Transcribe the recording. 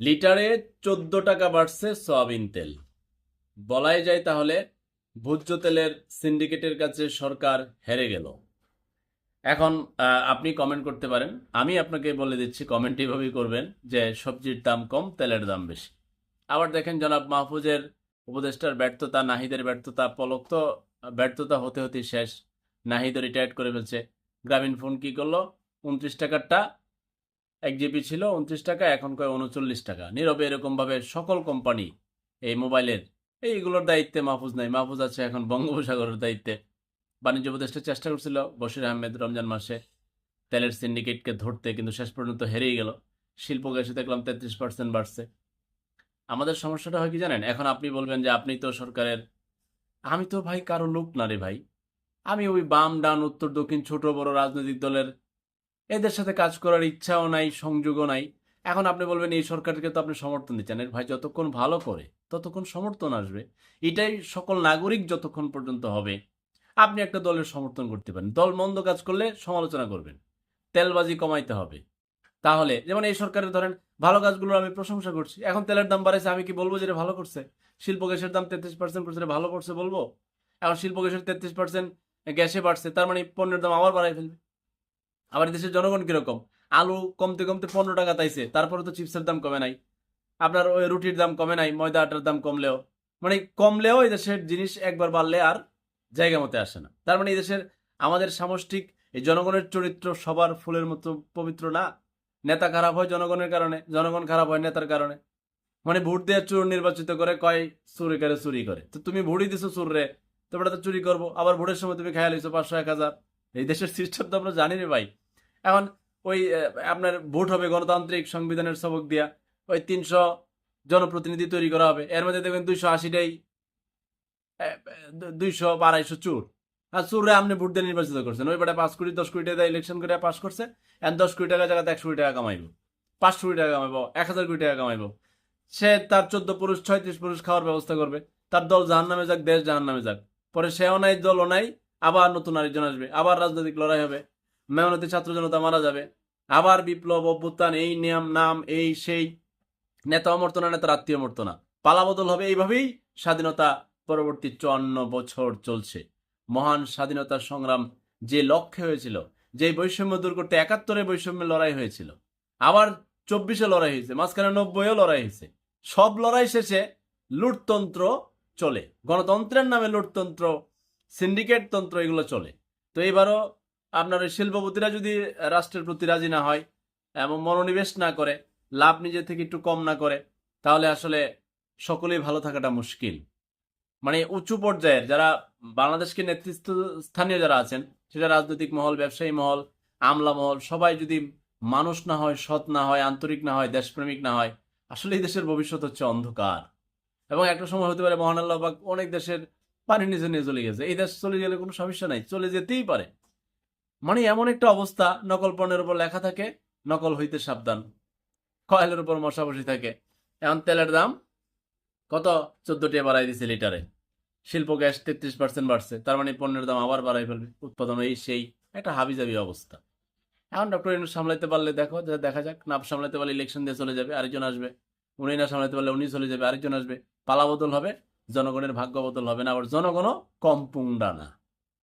লিটারে চোদ্দ টাকা বাড়ছে সয়াবিন তেল। বলাই যায় তাহলে ভোজ্য তেলের সিন্ডিকেটের কাছে সরকার হেরে গেল। এখন আপনি কমেন্ট করতে পারেন। আমি আপনাকে বলে দিচ্ছি কমেন্ট এইভাবেই করবেন যে সবজির দাম কম, তেলের দাম বেশি। আবার দেখেন জনাব মাহফুজের উপদেষ্টার ব্যর্থতা, নাহিদের ব্যর্থতা, পলক তো ব্যর্থতা হতে হতে শেষ। নাহিদও রিটায়ার্ড করে ফেলছে। গ্রামীণ ফোন কি করল? উনত্রিশ টাকারটা এক জিবি ছিল, উনত্রিশ টাকা, এখন কয় উনচল্লিশ টাকা। নীরবে এরকমভাবে সকল কোম্পানি এই মোবাইলের, এইগুলোর দায়িত্বে মাহফুজ নাই। মাহফুজ আছে এখন বঙ্গোপসাগরের দায়িত্বে। বাণিজ্য উপদেষ্টা চেষ্টা করছিল, বশির আহমেদ রমজান মাসে তেলের সিন্ডিকেটকে ধরতে, কিন্তু শেষ পর্যন্ত হেরেই গেল। শিল্প গ্যাসে দেখলাম তেত্রিশ পার্সেন্ট বাড়ছে। আমাদের সমস্যাটা হয় কি জানেন? এখন আপনি বলবেন যে, আপনি তো সরকারের আমি তো ভাই কারও লোক না রে ভাই। আমি ওই বাম, ডান, উত্তর, দক্ষিণ, ছোট, বড় রাজনৈতিক দলের এদের সাথে কাজ করার ইচ্ছাও নাই, সংযোগও নাই। এখন আপনি বলবেন, এই সরকারকে তো আপনি সমর্থন দিচ্ছেন। এর ভাই যতক্ষণ ভালো করে, ততক্ষণ সমর্থন আসবে। এটাই সকল নাগরিক যতক্ষণ পর্যন্ত হবে, আপনি একটা দলের সমর্থন করতে পারেন। দল মন্দ কাজ করলে সমালোচনা করবেন। তেলবাজি কমাইতে হবে। তাহলে, যেমন এই সরকারের ধরেন, ভালো কাজগুলোর আমি প্রশংসা করছি। এখন তেলের দাম বাড়াইছে আমি কি বলব যে ভালো করছে? শিল্প গ্যাসের দাম তেত্রিশ পার্সেন্ট করছে ভালো করছে বলব? এখন শিল্প গ্যাসের তেত্রিশ পার্সেন্ট গ্যাসে বাড়ছে, তার মানে পণ্যের দাম আবার বাড়াই ফেলবে। আবার দেশের জনগণ কীরকম? আলু কমতে কমতে পনেরো টাকা তাইছে, তারপরে তো চিপসের দাম কমে নাই। আপনার ওই রুটির দাম কমে নাই, ময়দা আটার দাম কমলেও। মানে কমলেও এই দেশের জিনিস একবার বাড়লে আর জায়গা মতে আসে না। তার মানে এই দেশের আমাদের সামষ্টিক, এই জনগণের চরিত্র সবার ফুলের মতো পবিত্র না। নেতা খারাপ হয় জনগণের কারণে, জনগণ খারাপ হয় নেতার কারণে। মানে ভোট দিয়ে চোর নির্বাচিত করে কয় চুরি করে চুরি করে। তো তুমি ভোটই দিছো চোর রে তোমরা তো চুরি করব। আবার ভোটের সময় তুমি খেয়াল হয়েছো পাঁচশো, এক হাজার। এই দেশের সিস্টেম তো আমরা জানি রে ভাই। এখন ওই আপনার ভোট হবে গণতান্ত্রিক সংবিধানের সবক দিয়া। ওই তিনশো জনপ্রতিনিধি তৈরি করা হবে। এর মধ্যে দেখবেন দুইশো আশিটাই দুইশো বা আড়াইশো চুর। আর চুরে আপনি ভোট দিয়ে নির্বাচিত করছেন। ওই বেটা পাঁচ কোটি, দশ কোটি টাকা ইলেকশন করে পাস করছে। এখন দশ কোটি টাকা জায়গাতে একশো কোটি টাকা কামাইব। পাঁচশো কোটি টাকা কামাইব, এক হাজার কোটি টাকা কামাইব। সে তার চোদ্দ পুরুষ, ছয়ত্রিশ পুরুষ খাওয়ার ব্যবস্থা করবে। তার দল জাহান নামে যাক, দেশ জাহান নামে যাক। পরে সেও নাই, দলও নাই। আবার নতুন আরেকজন আসবে, আবার রাজনৈতিক লড়াই হবে, মেহনতি ছাত্র জনতা মারা যাবে, আবার বিপ্লব অভ্যুত্থান, এই নিয়ম, নাম, এই সেই নেতা অমর্ত না, নেতার আত্মীয় মর্ত না। পালাবদল হবে এইভাবেই স্বাধীনতা পরবর্তী চুয়ান্ন বছর চলছে। মহান স্বাধীনতা সংগ্রাম যে লক্ষ্যে হয়েছিল, যে বৈষম্য দূর করতে একাত্তরে বৈষম্যের লড়াই হয়েছিল, আবার চব্বিশে লড়াই হয়েছে, মাঝখানে নব্বইও লড়াই হয়েছে। সব লড়াই শেষে লুটতন্ত্র চলে। গণতন্ত্রের নামে লুটতন্ত্র সিন্ডিকেট তন্ত্র এগুলো চলে। তো এবারও আপনার ওই শিল্পপতিরা যদি রাষ্ট্রের প্রতি রাজি না হয় এবং মনোনিবেশ না করে, লাভ নিজে থেকে একটু কম না করে, তাহলে আসলে সকলেই ভালো থাকাটা মুশকিল। মানে উঁচু পর্যায়ের যারা বাংলাদেশকে নেতৃত্ব স্থানীয় যারা আছেন, সেটা রাজনৈতিক মহল, ব্যবসায়ী মহল, আমলা মহল, সবাই যদি মানুষ না হয়, সৎ না হয়, আন্তরিক না হয়, দেশপ্রেমিক না হয়, আসলে এই দেশের ভবিষ্যৎ হচ্ছে অন্ধকার। এবং একটা সময় হতে পারে মহান আল্লাহ পাক অনেক দেশের পানি নিচে নিয়ে চলে গেছে। এই দেশ চলে গেলে কোনো সমস্যা নাই, চলে যেতেই পারে। মানে এমন একটা অবস্থা, নকল পণ্যের উপর লেখা থাকে, নকল হইতে সাবধান। কয়েলের উপর মশা বসে থাকে। এখন তেলের দাম কত? চোদ্দ টাকা বাড়াই দিছে লিটারে। শিল্প গ্যাস তেত্রিশ পার্সেন্ট বাড়ছে, তার মানে পণ্যের দাম আবার বাড়াই ফেলবে। উৎপাদন এই সেই একটা হাবিজাবি অবস্থা। এখন ডক্টর ইনু সামলাইতে পারলে দেখো, যা দেখা যাক, না সামলাইতে পারলে ইলেকশন দিয়ে চলে যাবে, আরেকজন আসবে। উনি না সামলাইতে পারলে উনি চলে যাবে, আরেকজন আসবে। পালা বদল হবে। জনগণের ভাগ্য বদল হবে না আবার জনগণও কম পুংডা না।